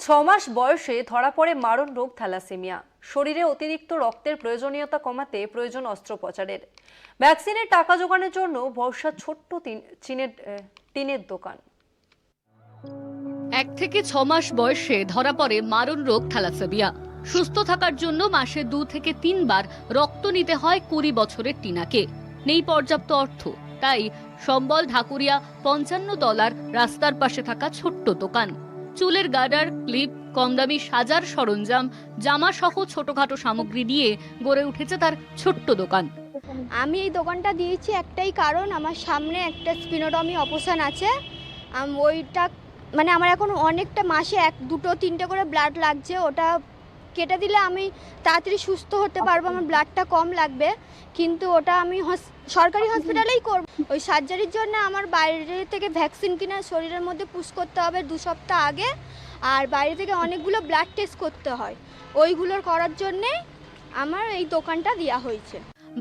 ছ মাস বয়সে ধরা পড়ে মারণ রোগ থ্যালাসেমিয়া। শরীরে অতিরিক্ত রক্তের প্রয়োজনীয়তা কমাতে প্রয়োজন অস্ত্রোপচারের। ভ্যাকসিনের টাকা জোগানোর জন্য ভরসা ছোট্ট চীনের টিনের দোকান। এক থেকে ছ মাস বয়সে ধরা পড়ে মারণ রোগ থ্যালাসেমিয়া। সুস্থ থাকার জন্য মাসে দু থেকে তিনবার রক্ত নিতে হয় কুড়ি বছরের টিনাকে। নেই পর্যাপ্ত অর্থ। তাই সম্বল ঢাকুরিয়া পঞ্চান্ন ডলার রাস্তার পাশে থাকা ছোট্ট দোকান। চুলের গার্ডার ক্লিপ কমদামি সাজার সরঞ্জাম জামা সহ ছোটখাটো সামগ্রী নিয়ে গড়ে উঠেছে তার ছোট্ট দোকান। আমি এই দোকানটা দিয়েছি একটাই কারণ আমার সামনে একটা স্পিনোডমি অপারেশন আছে। ওইটা মানে আমার এখন অনেকটা মাসে এক দুটো তিনটে করে ব্লাড লাগছে ওটা কেটে দিলে আমি তাড়াতাড়ি সুস্থ হতে পারব আমার ব্লাডটা কম লাগবে। কিন্তু ওটা আমি সরকারি হসপিটালেই করব। ওই সার্জারির জন্য আমার বাইরে থেকে ভ্যাকসিন কিনে শরীরের মধ্যে পুশ করতে হবে দু সপ্তাহ আগে। আর বাইরে থেকে অনেকগুলো ব্লাড টেস্ট করতে হয়। ওইগুলোর করার জন্যে আমার এই দোকানটা দেওয়া হয়েছে।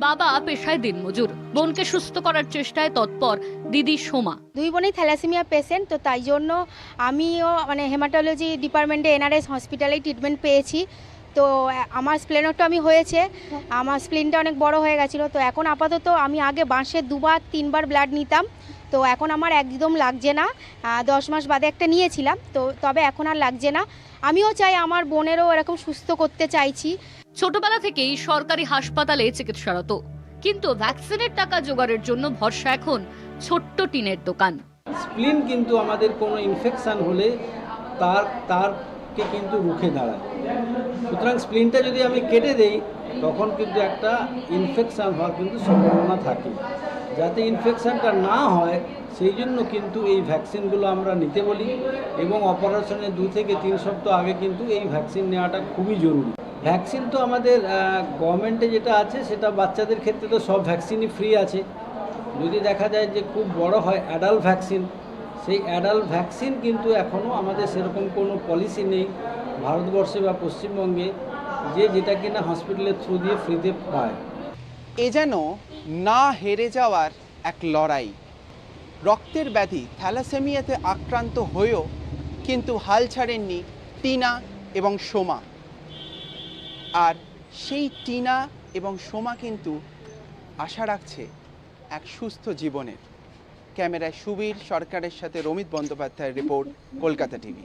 বাবা পেশায় দিনমজুর। বোনকে সুস্থ করার চেষ্টায় তৎপর। দিদি সোমা। দুই বোনই থ্যালাসেমিয়া পেশেন্ট তো তাই জন্য আমিও মানে হেমাটোলজি ডিপার্টমেন্টে এনআরএস হসপিটালেই ট্রিটমেন্ট পেয়েছি। তো আমার স্প্লেনোটমি হয়েছে। আমার স্প্লিনটা অনেক বড় হয়ে গেছিল। তো এখন আপাতত আমি আগে বাঁশে দুবার তিনবার ব্লাড নিতাম। তো এখন আমার একদম লাগছে না। দশ মাস বাদে একটা নিয়েছিলাম। তো তবে এখন আর লাগছে না। আমিও চাই আমার বোনেরও এরকম সুস্থ করতে চাইছি। ছোটবেলা থেকেই সরকারি হাসপাতালে চিকিৎসারত। কিন্তু ভ্যাকসিনের টাকা জোগাড়ের জন্য ভরসা এখন ছোট্ট টিনের দোকান। স্প্লিন কিন্তু আমাদের কোনো ইনফেকশান হলে তার তার তারকে কিন্তু রুখে দাঁড়ায়। সুতরাং স্প্লিনটা যদি আমি কেটে দেই, তখন কিন্তু একটা ইনফেকশান হওয়ার কিন্তু সম্ভাবনা থাকে। যাতে ইনফেকশানটা না হয়, সেই জন্য কিন্তু এই ভ্যাকসিনগুলো আমরা নিতে বলি এবং অপারেশনের দু থেকে তিন সপ্তাহ আগে কিন্তু এই ভ্যাকসিন নেওয়াটা খুবই জরুরি। ভ্যাকসিন তো আমাদের গভর্নমেন্টে যেটা আছে, সেটা বাচ্চাদের ক্ষেত্রে তো সব ভ্যাকসিনই ফ্রি আছে। যদি দেখা যায় যে খুব বড় হয় অ্যাডাল্ট ভ্যাকসিন সেই অ্যাডাল্ট ভ্যাকসিন কিন্তু এখনও আমাদের সেরকম কোনো পলিসি নেই ভারতবর্ষে বা পশ্চিমবঙ্গে যে যেটা কিনা হসপিটালের থ্রু দিয়ে ফ্রিতে পায়। এ যেন না হেরে যাওয়ার এক লড়াই। রক্তের ব্যাধি থ্যালাসেমিয়াতে আক্রান্ত হয়েও কিন্তু হাল ছাড়েননি টিনা এবং সোমা। আর সেই টিনা এবং সোমা কিন্তু আশা রাখছে এক সুস্থ জীবনের। ক্যামেরায় সুবীর সরকারের সাথে রমিত বন্দ্যোপাধ্যায়ের রিপোর্ট কলকাতা টিভি।